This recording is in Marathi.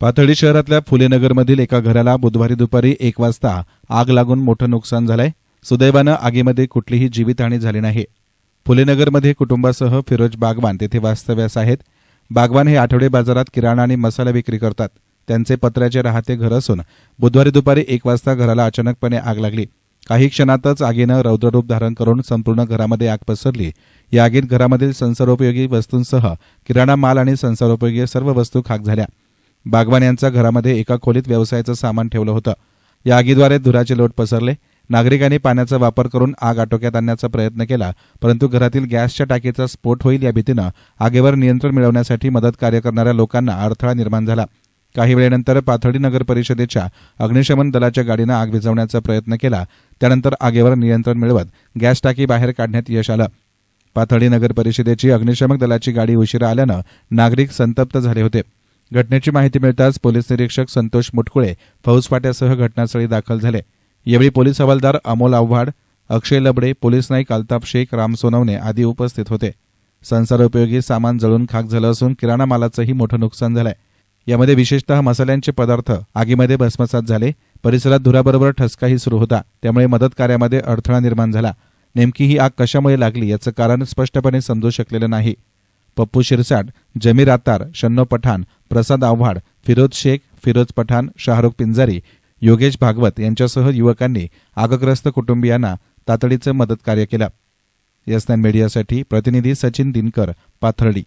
पाथर्डी शहरातल्या फुलेनगरमधील एका घराला बुधवारी दुपारी एक वाजता आग लागून मोठं नुकसान झालंय. सुदैवानं आगीमध्ये कुठलीही जीवितहानी झाली नाही. फुलेनगरमध्ये कुटुंबासह फिरोज बागवान तेथे वास्तव्यास आहेत. बागवान हे आठवडे बाजारात किराणा आणि मसाला विक्री करतात. त्यांचे पत्र्याचे राहते घर असून बुधवारी दुपारी एक वाजता घराला अचानकपणे आग लागली. काही क्षणातच आगीनं रौद्ररूप धारण करून संपूर्ण घरामध्ये आग पसरली. या आगीत घरामधील संसारोपयोगी वस्तूंसह किराणा माल आणि संसारोपयोगी सर्व वस्तू खाक झाल्या. बागवान यांचा घरामध्ये एका खोलीत व्यवसायाचं सामान ठेवलं होतं. या आगीद्वारे धुराचे लोट पसरले. नागरिकांनी पाण्याचा वापर करून आग आटोक्यात आणण्याचा प्रयत्न केला परंतु घरातील गॅसच्या टाकीचा स्फोट होईल या भीतीनं आगीवर नियंत्रण मिळवण्यासाठी मदत कार्य करणाऱ्या लोकांना अडथळा निर्माण झाला. काही वेळेनंतर पाथर्डी नगर परिषदेच्या अग्निशमन दलाच्या गाडीनं आग विझवण्याचा प्रयत्न केला. त्यानंतर आगीवर नियंत्रण मिळवत गॅस टाकी बाहेर काढण्यात यश आलं. पाथर्डी नगर परिषदेची अग्निशमक दलाची गाडी उशिरा आल्यानं नागरिक संतप्त झाले होते. घटनेची माहिती मिळताच पोलीस निरीक्षक संतोष मुटकुळे फौजफाट्यासह घटनास्थळी दाखल झाले. यावेळी पोलीस हवालदार अमोल आव्हाड अक्षय लबडे पोलीस नाईक अल्ताफ शेख राम सोनवणे आदी उपस्थित होते. संसारोपयोगी सामान जळून खाक झालं असून किराणा मालाचंही मोठं नुकसान झालंय. यामध्ये विशेषतः मसाल्यांचे पदार्थ आगीमध्ये भस्मसात झाले. परिसरात धुराबरोबर ठसकाही सुरू होता. त्यामुळे मदत कार्यामध्ये अडथळा निर्माण झाला. नेमकी ही आग कशामुळे लागली याचं कारण स्पष्टपणे समजू शकलेलं नाही. पप्पू शिरसाट जमीर आतार शन्नो पठाण प्रसाद आव्हाड फिरोज शेख फिरोज पठाण शाहरुख पिंजारी योगेश भागवत यांच्यासह युवकांनी आगग्रस्त कुटुंबियांना तातडीचं मदत कार्य केलं. यस मीडियासाठी प्रतिनिधी सचिन दिनकर पाथर्डी.